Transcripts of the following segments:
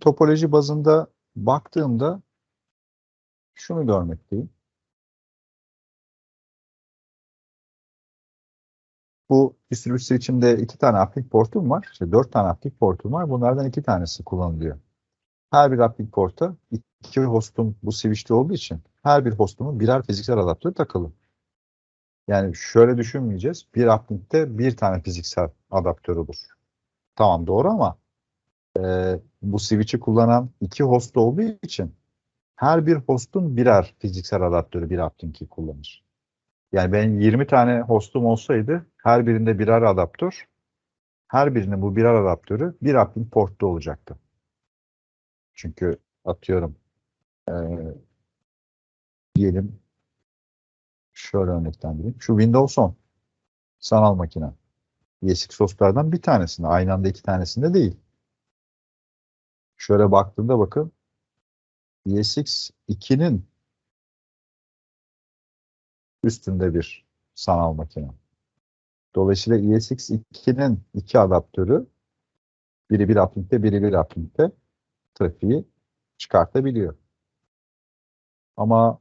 Topoloji bazında baktığımda şunu görmekteyim. Bu distribütör içinde iki tane aplik portum var. İşte dört tane aplik portum var. Bunlardan iki tanesi kullanılıyor. Her bir aplik porta iki hostum bu switch'te olduğu için her bir hostumun birer fiziksel adaptör takılı. Yani şöyle düşünmeyeceğiz. Bir aplikte bir tane fiziksel adaptör olur. Tamam doğru ama e, bu switch'i kullanan iki host olduğu için her bir hostun birer fiziksel adaptörü bir uplink kullanır. Yani ben 20 tane hostum olsaydı her birinde birer adaptör, her birinin bu birer adaptörü bir uplink portta olacaktı. Çünkü atıyorum e, diyelim şöyle örneklendireyim. Şu Windows 10 sanal makine. ESX soslardan bir tanesinde. Aynı anda iki tanesinde değil. Şöyle baktığımda bakın ESX 2'nin üstünde bir sanal makine. Dolayısıyla ESX 2'nin iki adaptörü biri bir uplinkte biri bir uplinkte trafiği çıkartabiliyor. Ama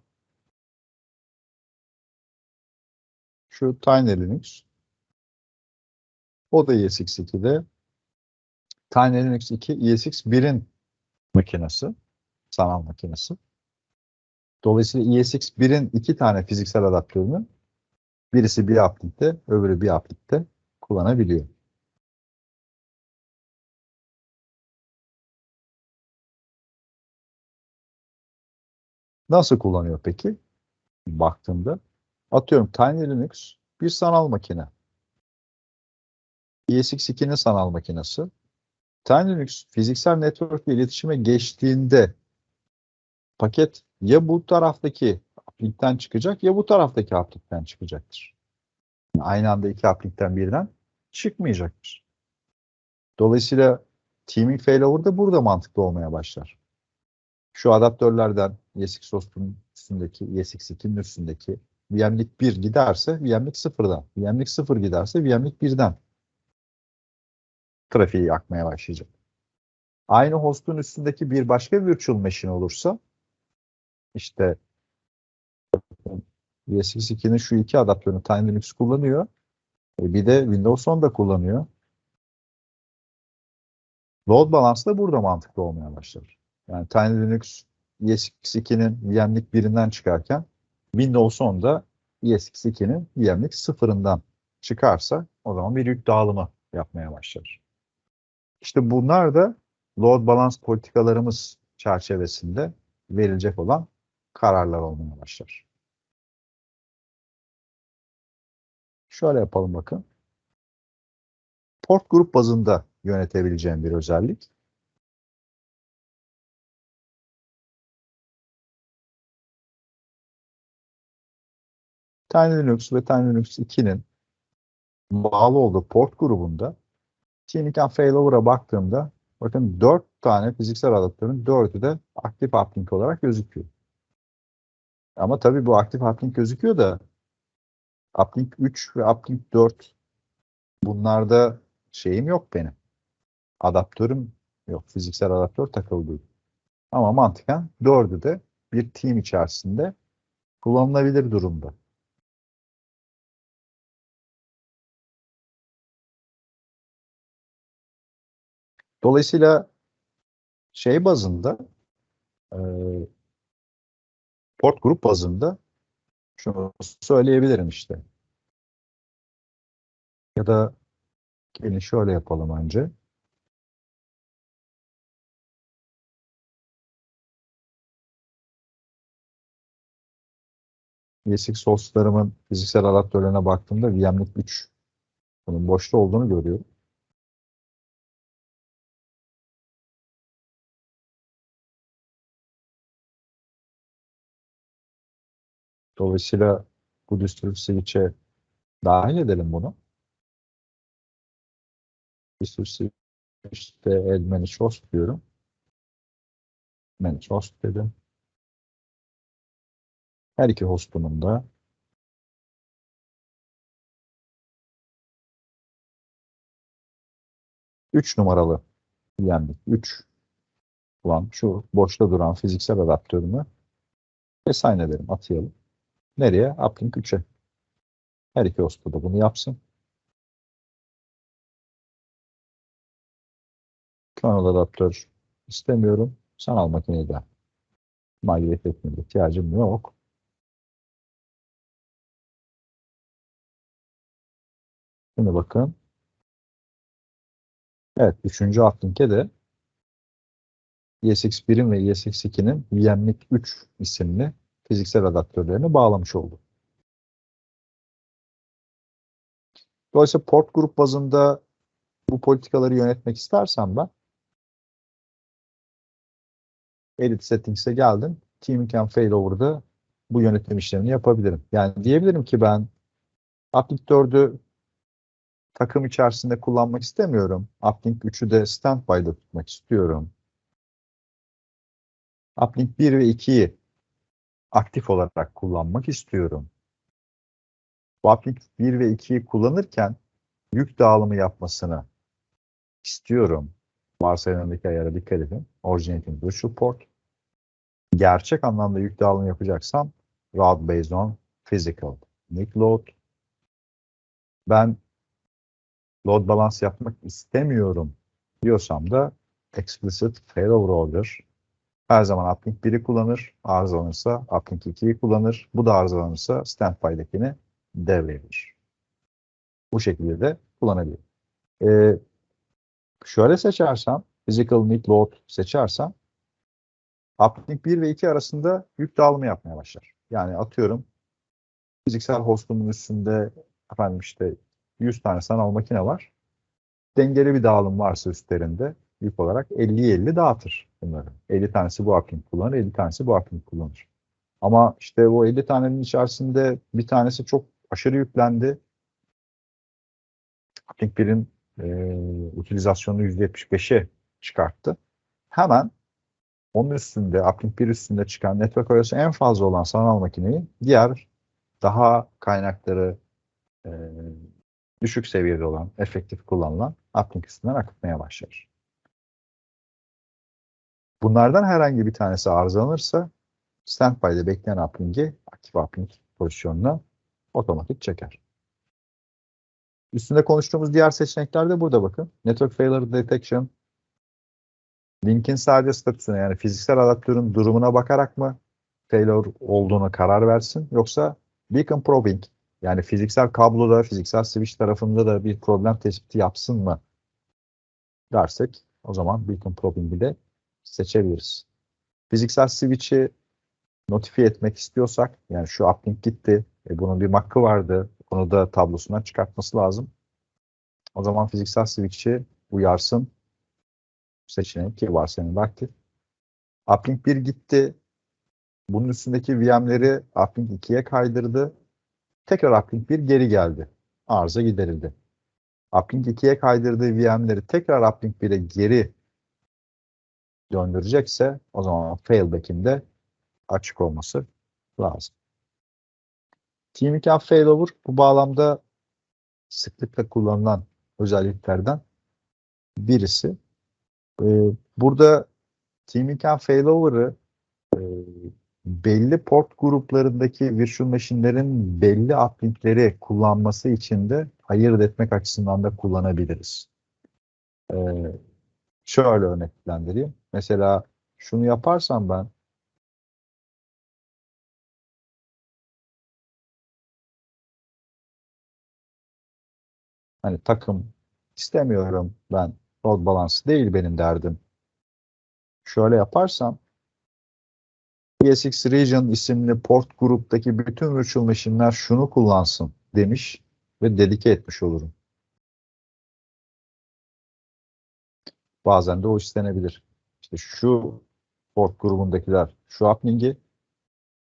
şu Tiny Linux o da ESX 2'de Tiny Linux 2 ESX 1'in makinesi sanal makinesi. Dolayısıyla ESX 1'in iki tane fiziksel adaptörünü birisi bir aplikte, öbürü bir aplikte kullanabiliyor. Nasıl kullanıyor peki? Baktığımda atıyorum Tiny Linux bir sanal makine. ESX2'nin sanal makinesi. Tiny Linux fiziksel network ile iletişime geçtiğinde paket ya bu taraftaki aplikten çıkacak ya bu taraftaki aplikten çıkacaktır. Aynı anda iki aplikten birden çıkmayacaktır. Dolayısıyla teaming failover da burada mantıklı olmaya başlar. Şu adaptörlerden ESX host'un üstündeki, ESX2'nin üstündeki VM'lik 1 giderse VM'lik 0'dan, VM'lik 0 giderse VM'lik 1'den trafiği yakmaya başlayacak. Aynı host'un üstündeki bir başka virtual machine olursa işte ESX2'nin şu iki adaptörünü Tiny Linux kullanıyor. E, bir de Windows 10 da kullanıyor. Load balance da burada mantıklı olmaya başlar. Yani Tiny Linux ESX2'nin VM'lik birinden çıkarken Windows 10'da ESX2'nin VM'lik sıfırından çıkarsa o zaman bir yük dağılımı yapmaya başlar. İşte bunlar da load balance politikalarımız çerçevesinde verilecek olan kararlar olmaya başlar. Şöyle yapalım bakın. Port grup bazında yönetebileceğim bir özellik. Tiny Linux ve Tiny Linux 2'nin bağlı olduğu port grubunda Tiniken failover'a baktığımda bakın 4 tane fiziksel adaptörün 4'ü de aktif uplink olarak gözüküyor. Ama tabii bu aktif uplink gözüküyor da uplink 3 ve uplink 4 bunlarda şeyim yok benim. Adaptörüm yok. Fiziksel adaptör takıldı. Ama mantıken 4'ü de bir team içerisinde kullanılabilir durumda. Dolayısıyla şey bazında e, port grup bazında şunu söyleyebilirim işte. Ya da gelin şöyle yapalım önce. ESX soslarımın fiziksel adaptörlerine baktığımda VM'lik 3 bunun boşta olduğunu görüyorum. Dolayısıyla bu switch'e dahil edelim bunu. Add manage host diyorum. Host dedim. Her iki hostumun da üç numaralı yani üç olan şu boşta duran fiziksel adaptörümü assign edelim, atayalım. Nereye? Uplink 3'e. Her iki hosta da bunu yapsın. Kernel adaptör istemiyorum. Sanal makineye de maliyet etmeye ihtiyacım yok. Şimdi bakın. Evet, üçüncü uplink'e de ESX1'in ve ESX2'nin VMLink 3 isimli fiziksel adaptörlerini bağlamış oldu. Dolayısıyla port grup bazında bu politikaları yönetmek istersem ben Edit Settings'e geldim. Team Can Failover'da bu yönetim işlemini yapabilirim. Yani diyebilirim ki ben Uplink 4'ü takım içerisinde kullanmak istemiyorum. Uplink 3'ü de standby'da tutmak istiyorum. Uplink 1 ve 2'yi aktif olarak kullanmak istiyorum. Uplink 1 ve 2'yi kullanırken yük dağılımı yapmasını istiyorum. Varsayılandaki ayara dikkat edin. Originating virtual port. Gerçek anlamda yük dağılımı yapacaksam route based on physical NIC load. Ben load balance yapmak istemiyorum diyorsam da explicit failover order her zaman uplink 1'i kullanır. Arızalanırsa uplink 2'yi kullanır. Bu da arızalanırsa standby'dakini devreye verir. Bu şekilde de kullanabilir. Ee, şöyle seçersem, physical need load seçersem, uplink 1 ve 2 arasında yük dağılımı yapmaya başlar. Yani atıyorum, fiziksel hostumun üstünde efendim işte 100 tane sanal makine var. Dengeli bir dağılım varsa üstlerinde yük olarak 50-50 dağıtır bunları. 50 tanesi bu uplink kullanır, 50 tanesi bu uplink kullanır. Ama işte bu 50 tanenin içerisinde bir tanesi çok aşırı yüklendi. Uplink 1'in e, utilizasyonunu %75'e çıkarttı. Hemen onun üstünde, Uplink 1 üstünde çıkan network arası en fazla olan sanal makineyi diğer daha kaynakları e, düşük seviyede olan, efektif kullanılan uplink üstünden akıtmaya başlar. Bunlardan herhangi bir tanesi arızalanırsa standby'de bekleyen uplink'i aktif uplink pozisyonuna otomatik çeker. Üstünde konuştuğumuz diğer seçenekler de burada bakın. Network Failure Detection, linkin sadece statüsüne yani fiziksel adaptörün durumuna bakarak mı failure olduğunu karar versin yoksa beacon probing yani fiziksel kabloda, fiziksel switch tarafında da bir problem tespiti yapsın mı dersek o zaman beacon probing'i de seçebiliriz. Fiziksel switch'i notifiye etmek istiyorsak yani şu uplink gitti, e bunun bir hakkı vardı, onu da tablosundan çıkartması lazım. O zaman fiziksel switch'i uyarsın seçeneği ki varsayımı aktif. Uplink 1 gitti. Bunun üstündeki VM'leri Uplink 2'ye kaydırdı. Tekrar Uplink 1 geri geldi. Arıza giderildi. Uplink 2'ye kaydırdığı VM'leri tekrar Uplink 1'e geri döndürecekse o zaman failback'in de açık olması lazım. TeamView failover bu bağlamda sıklıkla kullanılan özelliklerden birisi. Ee, burada TeamView failover'ı e, belli port gruplarındaki virtual machine'lerin belli uplinkleri kullanması için de ayırt etmek açısından da kullanabiliriz. Ee, şöyle örneklendireyim. Mesela şunu yaparsam ben hani takım istemiyorum ben load balance değil benim derdim. Şöyle yaparsam ESX Region isimli port gruptaki bütün virtual machine'ler şunu kullansın demiş ve dedike etmiş olurum. Bazen de o istenebilir. İşte şu port grubundakiler şu upling'i,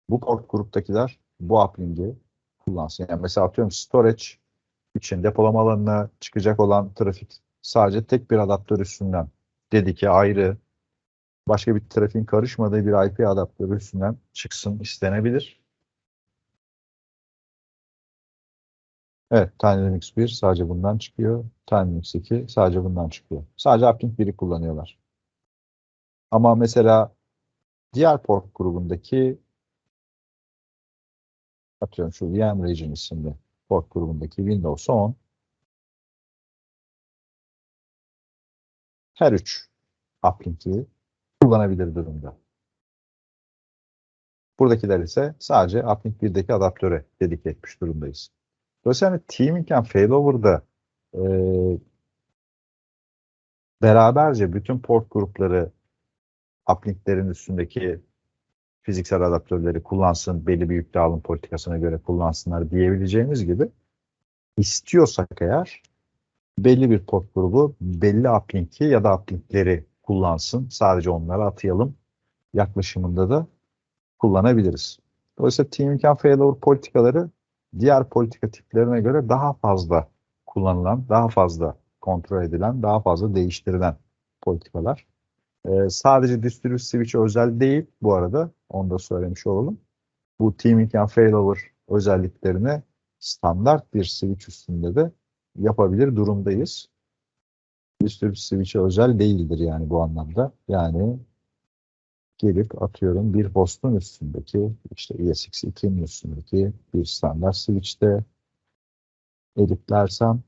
bu port gruptakiler bu upling'i kullansın. Yani mesela atıyorum storage için depolama alanına çıkacak olan trafik sadece tek bir adaptör üstünden dedike ayrı başka bir trafiğin karışmadığı bir IP adaptörü üstünden çıksın istenebilir. Evet, TinyLinux 1 sadece bundan çıkıyor. TinyLinux 2 sadece bundan çıkıyor. Sadece uplink 1'i kullanıyorlar. Ama mesela diğer port grubundaki atıyorum şu VM Region isimli port grubundaki Windows 10 her üç uplink'i kullanabilir durumda. Buradakiler ise sadece uplink 1'deki adaptöre dedik etmiş durumdayız. Dolayısıyla hani teaming and failover'da e, beraberce bütün port grupları uplinklerin üstündeki fiziksel adaptörleri kullansın, belli bir yük dağılım politikasına göre kullansınlar diyebileceğimiz gibi istiyorsak eğer belli bir port grubu belli uplink'i ya da uplinkleri kullansın. Sadece onları atayalım. Yaklaşımında da kullanabiliriz. Dolayısıyla teaming and failover politikaları diğer politika tiplerine göre daha fazla kullanılan, daha fazla kontrol edilen, daha fazla değiştirilen politikalar. Ee, sadece distribute switch özel değil bu arada. Onu da söylemiş olalım. Bu teaming and failover özelliklerini standart bir switch üstünde de yapabilir durumdayız. Distribute switch'e özel değildir yani bu anlamda. Yani gelip atıyorum bir host'un üstündeki işte ESX2'nin üstündeki bir standart switch'te editlersem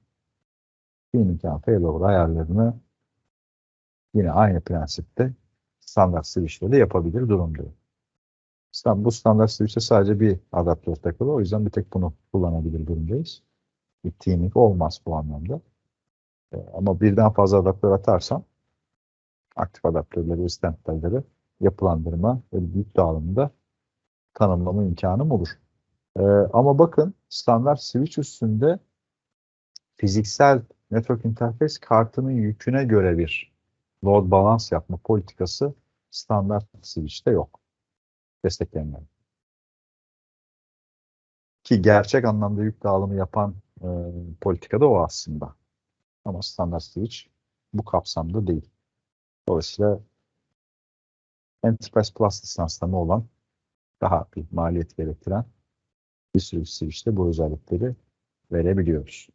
teaming and failover ayarlarını yine aynı prensipte standart switch'te de yapabilir durumdayım. Bu standart switch'te sadece bir adaptör takılı. O yüzden bir tek bunu kullanabilir durumdayız. Bir teaming olmaz bu anlamda. Ee, ama birden fazla adaptör atarsam aktif adaptörleri ve yapılandırma ve büyük dağılımda tanımlama imkanım olur. Ee, ama bakın standart switch üstünde fiziksel network interface kartının yüküne göre bir load balance yapma politikası standart switch'te yok. Desteklenmiyor. Ki gerçek anlamda yük dağılımı yapan e, politikada o aslında. Ama standart switch bu kapsamda değil. Dolayısıyla Enterprise Plus lisanslarına olan daha bir maliyet gerektiren bir sürü switch'te bu özellikleri verebiliyoruz.